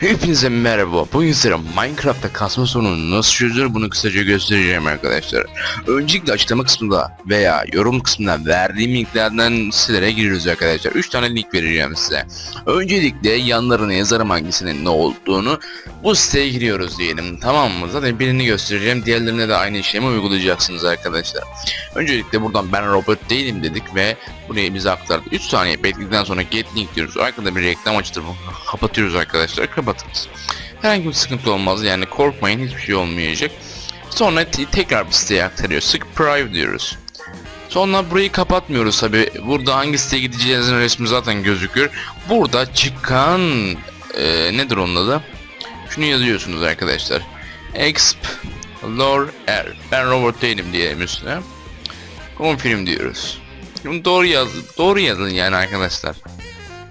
Hepinize merhaba. Bugün size Minecraft'ta kasma sorununu nasıl çözülür bunu kısaca göstereceğim arkadaşlar. Öncelikle açıklama kısmında veya yorum kısmında verdiğim linklerden sitelere giriyoruz arkadaşlar. 3 tane link vereceğim size. Öncelikle yanlarına yazarım hangisinin ne olduğunu. Bu siteye giriyoruz diyelim tamam mı? Zaten birini göstereceğim. Diğerlerine de aynı işlemi uygulayacaksınız arkadaşlar. Öncelikle buradan ben robot değilim dedik ve buraya bize aktardı. 3 saniye bekledikten sonra get link diyoruz. Arkada bir reklam açtırıp kapatıyoruz arkadaşlar. Kapatınız. Herhangi bir sıkıntı olmaz yani korkmayın hiçbir şey olmayacak. Sonra te- tekrar bir siteye aktarıyor. Sık prive diyoruz. Sonra burayı kapatmıyoruz tabi. Burada hangi siteye gideceğinizin resmi zaten gözükür. Burada çıkan e, nedir onun adı? Şunu yazıyorsunuz arkadaşlar. Explore R. Ben robot değilim diyelim üstüne. Confirm diyoruz. Bunu doğru yaz, doğru yazın yani arkadaşlar.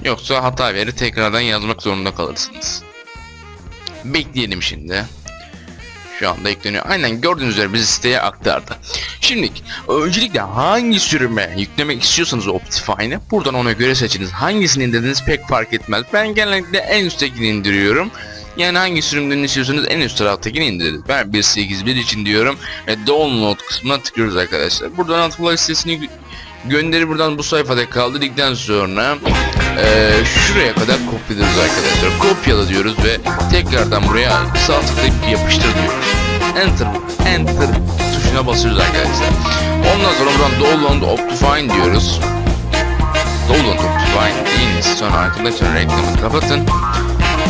Yoksa hata verir tekrardan yazmak zorunda kalırsınız. Bekleyelim şimdi. Şu anda ekleniyor. Aynen gördüğünüz üzere bizi siteye aktardı. Şimdi öncelikle hangi sürüme yüklemek istiyorsanız Optifine'ı buradan ona göre seçiniz. Hangisini indirdiğiniz pek fark etmez. Ben genellikle en üsttekini indiriyorum. Yani hangi sürümden istiyorsanız en üst taraftakini indirin. Ben 1.8.1 için diyorum ve download kısmına tıklıyoruz arkadaşlar. Buradan atma listesini gö- gönderi buradan bu sayfada kaldırdıktan sonra eee, şuraya kadar kopyalıyoruz arkadaşlar. Kopyala diyoruz ve tekrardan buraya sağ tıklayıp yapıştır diyoruz. Enter, enter tuşuna basıyoruz arkadaşlar. Ondan sonra buradan download Optifine diyoruz. Download Optifine deyin sonra arkadaşlar reklamı kapatın.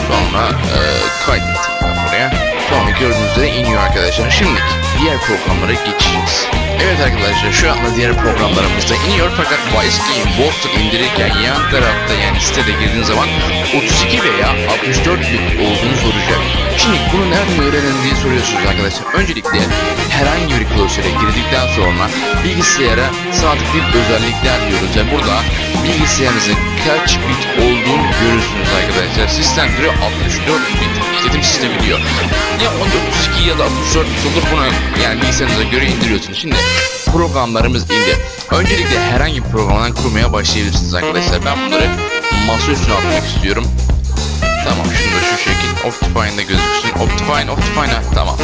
Sonra e, kaydettim ben buraya. İniyor arkadaşlar. Şimdi diğer programlara geçeceğiz. Evet arkadaşlar şu anda diğer programlarımız da iniyor fakat Vice Game Boston indirirken yan tarafta yani sitede girdiğiniz zaman 32 veya 64 bit olduğunu soracak. Şimdi bunu nereden öğrenin diye soruyorsunuz arkadaşlar. Öncelikle herhangi bir klasöre girdikten sonra bilgisayara sağ tıklayıp özellikler diyoruz ve burada bilgisayarınızın kaç bit olduğunu görürsünüz arkadaşlar. Sistem diyor 64 bit işletim sistemi diyor. Ya 32 ya da 64 bit olur bunu yani bilgisayarınıza göre indiriyorsunuz. Şimdi programlarımız indi. Öncelikle herhangi bir programdan kurmaya başlayabilirsiniz arkadaşlar. Ben bunları masa üstüne atmak istiyorum. Tamam şunu şu şekil Optifine'da gözüksün. Optifine, Optifine tamam.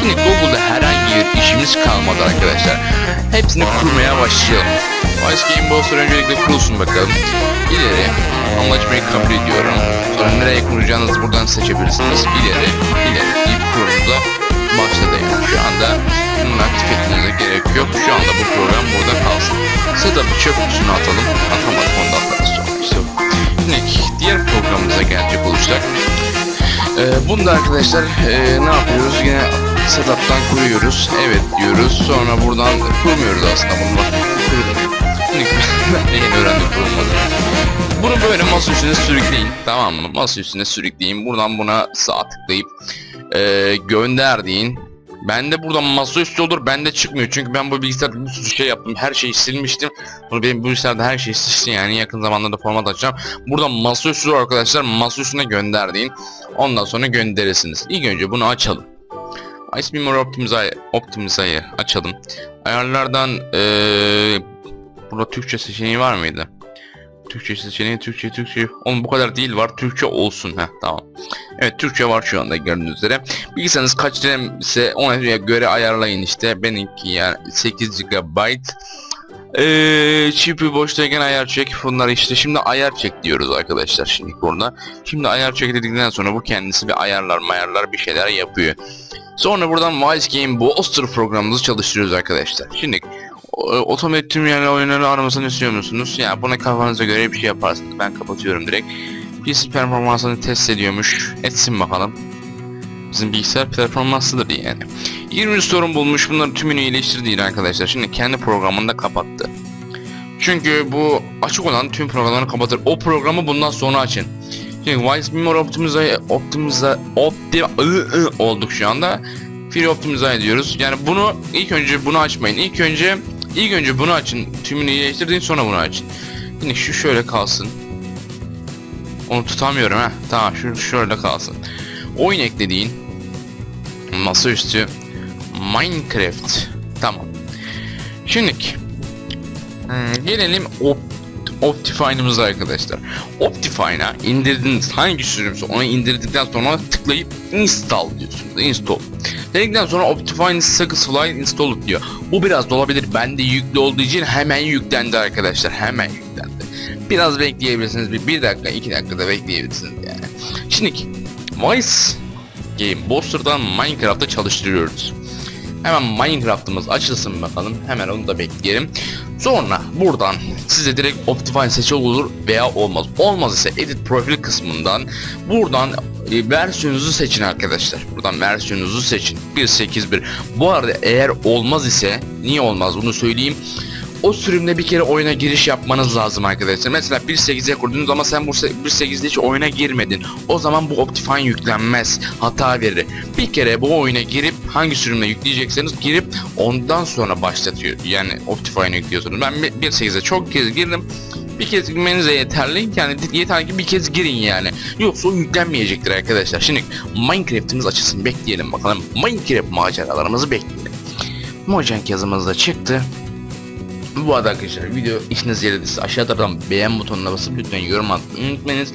Şimdi Google'da herhangi bir işimiz kalmadı arkadaşlar. Hepsini kurmaya başlayalım. Vice Game Booster öncelikle kurulsun bakalım. İleri, anlaşmayı kabul ediyorum. Sonra nereye kuracağınızı buradan seçebilirsiniz. İleri, ileri deyip kurulunuza başladı yani. Şu anda bunu aktif etmenize gerek yok. Şu anda bu program burada kalsın. Setup'ı çöp kutusuna atalım. Atamadık onu da atarız sonra. İşte. Şimdi diğer programımıza gelecek olursak ee, bunda arkadaşlar ee, ne yapıyoruz? Yine setup'tan kuruyoruz. Evet diyoruz. Sonra buradan kurmuyoruz aslında bunu bak. Kurdum. De yeni öğrendim kurulmadığını. Bunu böyle masa üstüne sürükleyin. Tamam mı? Masa üstüne sürükleyin. Buradan buna sağ tıklayıp ee, gönder deyin. Ben de buradan masaüstü olur bende çıkmıyor. Çünkü ben bu bilgisayarda bir sürü şey yaptım her şeyi silmiştim. Bunu benim bilgisayarda her şey silmişti yani yakın zamanda da format açacağım. Buradan masaüstü arkadaşlar masaüstüne gönder deyin ondan sonra gönderirsiniz. İlk önce bunu açalım. Ice Memory Optimize'yi açalım. Ayarlardan ee, burada Türkçe seçeneği var mıydı Türkçe seçeneği Türkçe Türkçe. Oğlum bu kadar değil var. Türkçe olsun. Heh tamam. Evet Türkçe var şu anda gördüğünüz üzere. Bilgisayarınız kaç RAM ise ona göre ayarlayın işte. Benimki yani 8 GB ee, çipi boştayken ayar çek bunlar işte şimdi ayar çek diyoruz arkadaşlar şimdi burada. Şimdi ayar çek dedikten sonra bu kendisi bir ayarlar mayarlar bir şeyler yapıyor. Sonra buradan Wise Game Booster programımızı çalıştırıyoruz arkadaşlar. Şimdi otomatik tüm yani oyunları aramasını istiyor musunuz? Ya buna kafanıza göre bir şey yaparsınız. Ben kapatıyorum direkt. PC performansını test ediyormuş. Etsin bakalım. Bizim bilgisayar performanslıdır yani. 20 sorun bulmuş. Bunları tümünü iyileştirdi arkadaşlar. Şimdi kendi programını da kapattı. Çünkü bu açık olan tüm programları kapatır. O programı bundan sonra açın. Şimdi Wise Memory Optimize Optimize Opti ı, ı olduk şu anda. Free Optimize ediyoruz. Yani bunu ilk önce bunu açmayın. İlk önce ilk önce bunu açın. Tümünü iyileştirdiğin sonra bunu açın. Şimdi şu şöyle kalsın. Onu tutamıyorum ha. Tamam şu şöyle kalsın. Oyun eklediğin masaüstü Minecraft. Tamam. Şimdi hmm, gelelim op Optifine'ımız arkadaşlar. Optifine'a indirdiğiniz hangi sürümse onu indirdikten sonra tıklayıp install diyorsunuz. Install. Dedikten sonra Optifine Successfully install diyor. Bu biraz da olabilir. Bende yüklü olduğu için hemen yüklendi arkadaşlar. Hemen yüklendi. Biraz bekleyebilirsiniz. Bir, bir dakika, iki dakikada bekleyebilirsiniz yani. Şimdi Vice Game Booster'dan Minecraft'ta çalıştırıyoruz. Hemen Minecraft'ımız açılsın bakalım. Hemen onu da bekleyelim. Sonra buradan size direkt Optifine seçi olur veya olmaz. Olmaz ise Edit Profil kısmından buradan e, versiyonunuzu seçin arkadaşlar. Buradan versiyonunuzu seçin. 1.8.1. Bu arada eğer olmaz ise niye olmaz bunu söyleyeyim. O sürümde bir kere oyuna giriş yapmanız lazım arkadaşlar. Mesela 1.8'e kurdunuz ama sen bu 1.8'de hiç oyuna girmedin. O zaman bu Optifine yüklenmez. Hata verir. Bir kere bu oyuna girip hangi sürümle yükleyecekseniz girip ondan sonra başlatıyor. Yani Optifine yüklüyorsunuz. Ben 1.8'e çok kez girdim. Bir kez girmenize yeterli. Yani yeter ki bir kez girin yani. Yoksa o yüklenmeyecektir arkadaşlar. Şimdi Minecraft'ımız açılsın. Bekleyelim bakalım. Minecraft maceralarımızı bekleyelim. Mojang yazımız da çıktı. Bu arada arkadaşlar video işiniz yerindeyse aşağıdan beğen butonuna basıp lütfen yorum atmayı unutmayınız.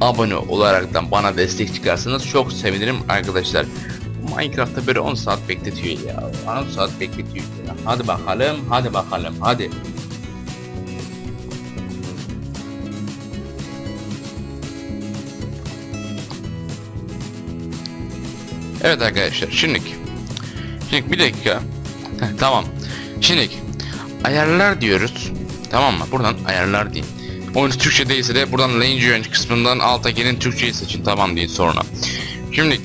Abone olaraktan bana destek çıkarsanız çok sevinirim arkadaşlar. Minecraft'ta böyle 10 saat bekletiyor ya. 10 saat bekletiyor ya. Hadi bakalım, hadi bakalım, hadi. Evet arkadaşlar, şimdi Şimdi bir dakika. Heh, tamam. Şimdi ayarlar diyoruz. Tamam mı? Buradan ayarlar deyin. Oyun Türkçe değilse de buradan Range kısmından alta gelin Türkçeyi seçin tamam deyin sonra. Şimdi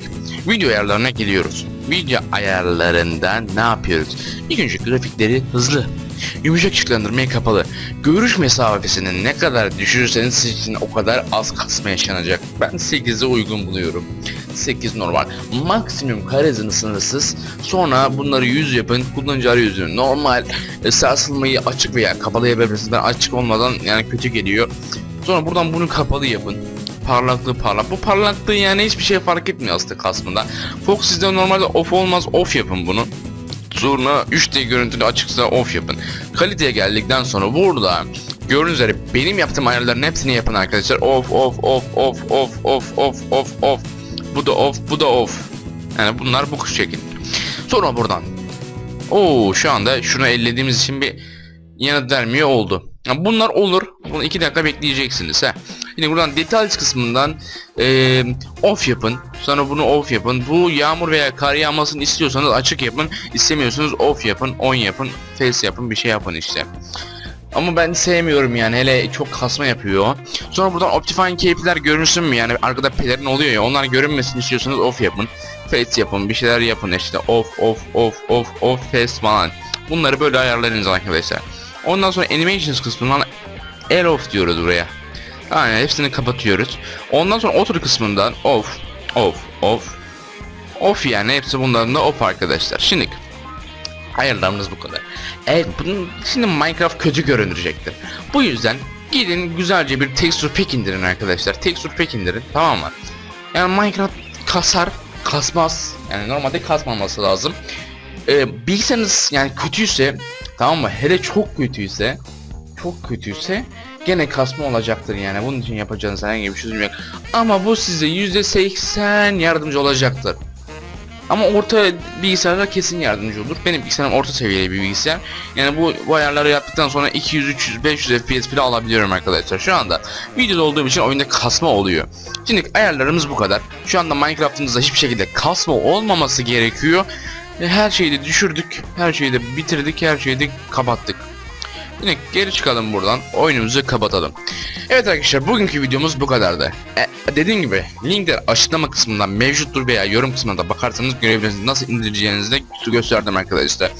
video ayarlarına geliyoruz. Video ayarlarından ne yapıyoruz? İlk önce grafikleri hızlı. Yumuşak ışıklandırmaya kapalı. Görüş mesafesini ne kadar düşürürseniz sizin o kadar az kasma yaşanacak. Ben 8'e uygun buluyorum. 8 normal. Maksimum kare sınırsız. Sonra bunları 100 yapın. Kullanıcı arayüzünü normal. E, sarsılmayı açık veya kapalı yapabilirsiniz. Ben açık olmadan yani kötü geliyor. Sonra buradan bunu kapalı yapın. Parlaklığı parlak. Bu parlaklığı yani hiçbir şey fark etmiyor aslında kasmında. Fox sizde normalde off olmaz. Off yapın bunu. Sonra 3D görüntülü açıksa off yapın. Kaliteye geldikten sonra burada gördüğünüz üzere benim yaptığım ayarların hepsini yapın arkadaşlar. Off off off off off off off off off. Bu da off, bu da off. Yani bunlar bu şekil. Sonra buradan. Oo şu anda şunu ellediğimiz için bir yanıt vermiyor oldu. Yani bunlar olur. Bunu iki dakika bekleyeceksiniz ha. Şimdi buradan details kısmından eee, off yapın. Sonra bunu off yapın. Bu yağmur veya kar yağmasını istiyorsanız açık yapın. İstemiyorsanız off yapın, on yapın, face yapın, bir şey yapın işte. Ama ben sevmiyorum yani hele çok kasma yapıyor. Sonra buradan Optifine keyifler görünsün mü yani arkada pelerin oluyor ya onlar görünmesin istiyorsanız off yapın. Face yapın bir şeyler yapın işte off off off off off face falan. Bunları böyle ayarlarınız arkadaşlar. Ondan sonra animations kısmından air off diyoruz buraya. Yani hepsini kapatıyoruz. Ondan sonra auto kısmından off off off off yani hepsi bunların da off arkadaşlar. Şimdi ayarlarımız bu kadar. Evet bunun şimdi Minecraft kötü görünecektir. Bu yüzden gidin güzelce bir texture pack indirin arkadaşlar. Texture pack indirin tamam mı? Yani Minecraft kasar, kasmaz. Yani normalde kasmaması lazım. Ee, bilgisayarınız yani kötüyse tamam mı? Hele çok kötüyse çok kötüyse gene kasma olacaktır yani. Bunun için yapacağınız herhangi bir çözüm yok. Ama bu size %80 yardımcı olacaktır. Ama orta bilgisayarlar kesin yardımcı olur. Benim bilgisayarım orta seviyeli bir bilgisayar. Yani bu, bu ayarları yaptıktan sonra 200, 300, 500 FPS bile alabiliyorum arkadaşlar. Şu anda videoda olduğum için oyunda kasma oluyor. Şimdi ayarlarımız bu kadar. Şu anda Minecraft'ımızda hiçbir şekilde kasma olmaması gerekiyor. Her şeyi de düşürdük. Her şeyi de bitirdik. Her şeyi de kapattık. Yine geri çıkalım buradan. Oyunumuzu kapatalım. Evet arkadaşlar bugünkü videomuz bu kadardı. E, dediğim gibi linkler açıklama kısmından mevcuttur veya yorum kısmına da bakarsanız görebilirsiniz. Nasıl indireceğinizi de gösterdim arkadaşlar.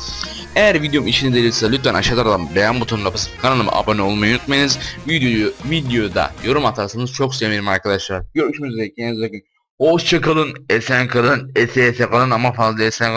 Eğer videom işine değilse lütfen aşağıdan beğen butonuna basıp kanalıma abone olmayı unutmayınız. Videoyu videoda yorum atarsanız çok sevinirim arkadaşlar. Görüşmek üzere. Kendinize bakın. Hoşçakalın. Esen kalın. Ese ese kalın ama fazla esen kalın.